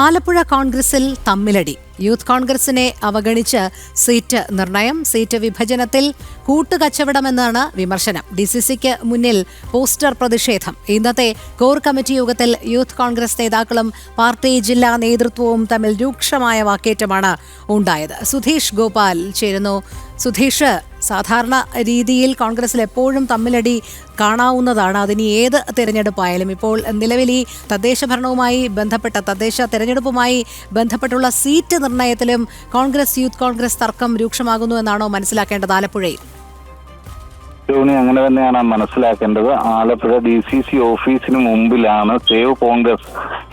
ആലപ്പുഴ കോൺഗ്രസിൽ തമ്മിലടി. യൂത്ത് കോൺഗ്രസിനെ അവഗണിച്ച് സീറ്റ് നിർണയം സീറ്റ് വിഭജനത്തിൽ കൂട്ടുകച്ചവടമെന്നാണ് വിമർശനം. ഡി സി സിക്ക് മുന്നിൽ പോസ്റ്റർ പ്രതിഷേധം. ഇന്നത്തെ കോർ കമ്മിറ്റി യോഗത്തിൽ യൂത്ത് കോൺഗ്രസ് നേതാക്കളും പാർട്ടി ജില്ലാ നേതൃത്വവും തമ്മിൽ രൂക്ഷമായ വാക്കേറ്റമാണ് ഉണ്ടായത്. സുധീഷ് ഗോപാൽ ചേരുന്നു. സുധീഷ് സാധാരണ രീതിയിൽ കോൺഗ്രസിൽ എപ്പോഴും തമ്മിലടി കാണാവുന്നതാണ്. അതിന് ഏത് തിരഞ്ഞെടുപ്പായാലും ഇപ്പോൾ നിലവിൽ ഈ തദ്ദേശ ഭരണവുമായി ബന്ധപ്പെട്ട തദ്ദേശ തെരഞ്ഞെടുപ്പുമായി ബന്ധപ്പെട്ടുള്ള സീറ്റ് നിർണയത്തിലും കോൺഗ്രസ് യൂത്ത് കോൺഗ്രസ് തർക്കം രൂക്ഷമാകുന്നു എന്നാണോ മനസ്സിലാക്കേണ്ടത് ആലപ്പുഴയിൽ? അങ്ങനെ തന്നെയാണ് മനസ്സിലാക്കേണ്ടത്. ആലപ്പുഴ ഡി സി സി ഓഫീസിന് മുമ്പിലാണ് സേവ് കോൺഗ്രസ്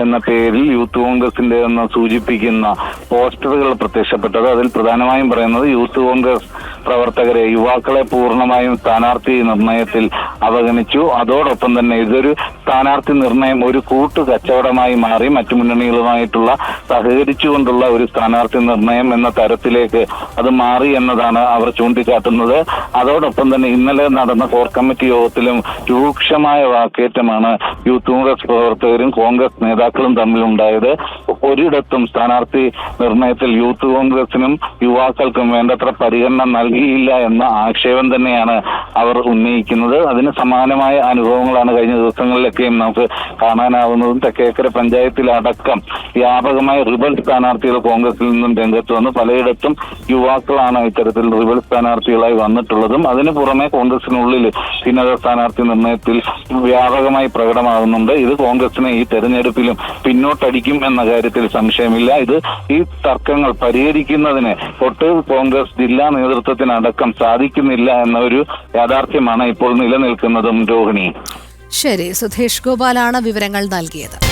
എന്ന പേരിൽ യൂത്ത് കോൺഗ്രസിന്റെ എന്ന് സൂചിപ്പിക്കുന്ന പോസ്റ്ററുകൾ പ്രത്യക്ഷപ്പെട്ടത്. അതിൽ പ്രധാനമായും പറയുന്നത് യൂത്ത് കോൺഗ്രസ് പ്രവർത്തകരെ യുവാക്കളെ പൂർണമായും സ്ഥാനാർത്ഥി നിർണയത്തിൽ അവഗണിച്ചു. അതോടൊപ്പം തന്നെ ഇതൊരു സ്ഥാനാർത്ഥി നിർണയം ഒരു കൂട്ടു കച്ചവടമായി മാറി മറ്റു മുന്നണികളുമായിട്ടുള്ള സഹകരിച്ചുകൊണ്ടുള്ള ഒരു സ്ഥാനാർത്ഥി നിർണയം എന്ന തരത്തിലേക്ക് അത് മാറി എന്നതാണ് അവർ ചൂണ്ടിക്കാട്ടുന്നത്. അതോടൊപ്പം തന്നെ ഇന്നലെ നടന്ന കോർ കമ്മിറ്റി യോഗത്തിലും രൂക്ഷമായ വാക്കേറ്റമാണ് യൂത്ത് കോൺഗ്രസ് പ്രവർത്തകരും കോൺഗ്രസ് നേതാക്കളും തമ്മിലുണ്ടായത്. ഒരിടത്തും സ്ഥാനാർത്ഥി നിർണയത്തിൽ യൂത്ത് കോൺഗ്രസിനും യുവാക്കൾക്കും വേണ്ടത്ര പരിഗണന നൽകിയില്ല എന്ന ആക്ഷേപം തന്നെയാണ് അവർ ഉന്നയിക്കുന്നത്. അതിന് സമാനമായ അനുഭവങ്ങളാണ് കഴിഞ്ഞ ദിവസങ്ങളിലൊക്കെയും നമുക്ക് കാണാനാവുന്നതും തെക്കേക്കര പഞ്ചായത്തിലടക്കം വ്യാപകമായ റിബൽ സ്ഥാനാർത്ഥികൾ കോൺഗ്രസിൽ നിന്നും രംഗത്ത് വന്ന്. പലയിടത്തും യുവാക്കളാണ് ഇത്തരത്തിൽ റിബൽ സ്ഥാനാർത്ഥികളായി വന്നിട്ടുള്ളതും. അതിന് പുറമെ കോൺഗ്രസിനുള്ളിൽ ഭിന്നത സ്ഥാനാർത്ഥി നിർണയത്തിൽ വ്യാപകമായി പ്രകടമാകുന്നുണ്ട്. ഇത് കോൺഗ്രസിനെ ഈ തെരഞ്ഞെടുപ്പിലും പിന്നോട്ടടിക്കും എന്ന കാര്യത്തിൽ സംശയമില്ല. ഇത് ഈ തർക്കങ്ങൾ പരിഹരിക്കുന്നതിന് തൊട്ട് കോൺഗ്രസ് ജില്ലാ നേതൃത്വത്തിനടക്കം സാധിക്കുന്നില്ല എന്ന ഒരു യാഥാർത്ഥ്യമാണ് ഇപ്പോൾ നിലനിൽക്കുന്നതും രോഹിണി. ശരി സുധേഷ് ഗോപാലാണ് വിവരങ്ങൾ നൽകിയത്.